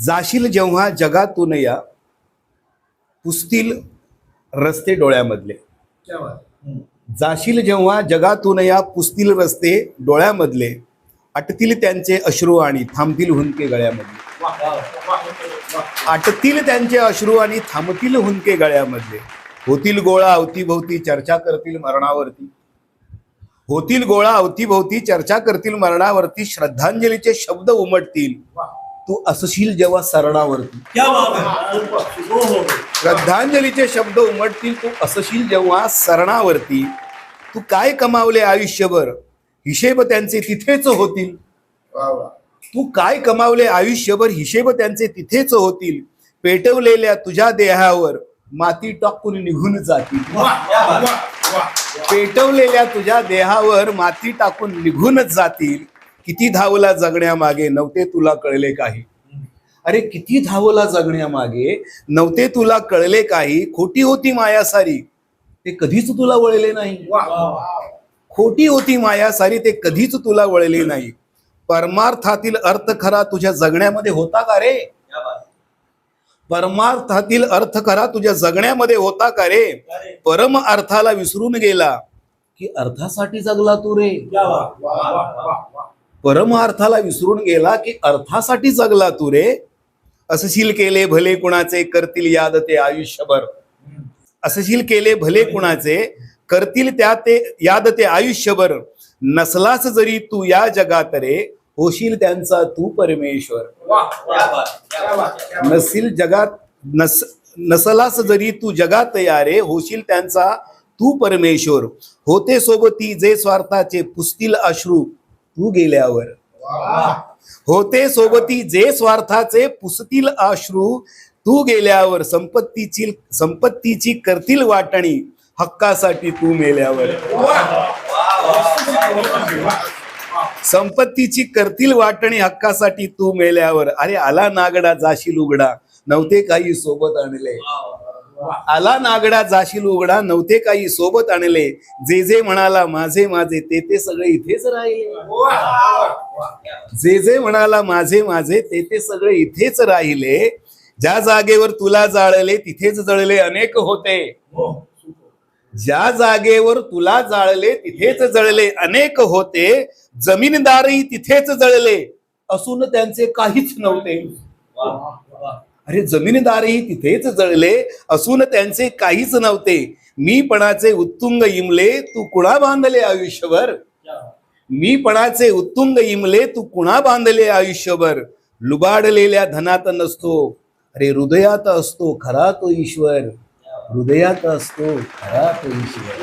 जाशील जेव्हा जगातून या पुसतील रस्ते डोळ्यामधले. जाशील जेव्हा जगातून या पुसतील रस्ते डोळ्यामधले अटतील त्यांचे अश्रू आणि थांबतील हुंदके गळ्यामधले. आटतील त्यांचे अश्रू आणि थांबतील हुंदके गळ्यामधले. होतील गोळा अवतीभोवती चर्चा करतील मरणावरती. होतील गोळा अवतीभोवती चर्चा करतील मरणावरती श्रद्धांजलीचे शब्द उमटतील. तू असशील जेव्हा सरणावरती. क्या बात है? हो हो श्रद्धांजलीचे शब्द उमटतील तू असशील जेव्हा सरणावरती. तू काय कमावले आयुष्यभर? हिशेब त्यांचे तिथेच होतील. तू काय कमावले आयुष्यभर? हिशेब त्यांचे तिथेच होतील. पेटवलेल्या तुझ्या देहावर माती टाकून निघून जातील. पेटवलेल्या तुझ्या देहावर माती टाकून निघूनच जातील. किती धावला जगण्यामागे नव्हते तुला कळले काही? अरे किती धावला जगण्यामागे नव्हते तुला कळले काही? खोटी होती माया सारी ते कधीच तुला वळले नाही. खोटी होती माया सारी ते कधीच तुला वळले नाही. परमार्थातील अर्थ खरा तुझ्या जगण्यामध्ये होता का रे? परमार्थातील अर्थ खरा तुझ्या जगण्यामध्ये होता का रे? परम अर्थाला विसरून गेला. की अर्थासाठी जगला तू रे? क्या बात वाह वाह वाह परम अर्थाला विसरून गेला की अर्थासाठी जगला तू रे. असशील केले भले कुणाचे करतील याद ते आयुष्यभर. असशील केले भले कुणाचे करतील त्या ते याद ते आयुष्यभर. नसलास जरी तू या जगात रे होशील त्यांचा तू परमेश्वर. नसील जगात नस नसलास जरी तू जगात या रे होशील त्यांचा तू परमेश्वर. होते सोबती जे स्वार्थाचे पुसतील अश्रू तू गेल्यावर. होते सोबती जे स्वार्थाचे पुसतील अश्रू तू गेल्यावर संपत्तीची संपत्तीची करतील वाटणी हक्कासाठी तू मेल्यावर. संपत्तीची करतील वाटणी हक्कासाठी तू मेल्यावर. अरे आला नागडा जाशील उघडा. नव्हते काही सोबत आणले. आला नागडा जाशील उघडा नव्हते काही सोबत आणले. जे जे म्हणाला माझे माझे ते ते सगळे इथेच राहिले. जे जे म्हणाला माझे माझे ते ते सगळे इथेच राहिले. ज्या जागेवर तुला जाळले तिथेच जळले अनेक होते. ज्या जागेवर तुला जाळले तिथेच जळले अनेक होते. जमीनदारही तिथेच जळले. असून त्यांचे काहीच नव्हते. अरे जमीनदारही तिथेच जळले असून त्यांचे काहीच नव्हते. मीपणाचे उत्तुंग इमले तू कुणा बांधले आयुष्यभर? मीपणाचे उत्तुंग इमले तू कुणा बांधले आयुष्यभर? लुबाडलेल्या धनात नसतो. अरे हृदयात असतो खरा तो ईश्वर. हृदयात असतो खरा तो ईश्वर.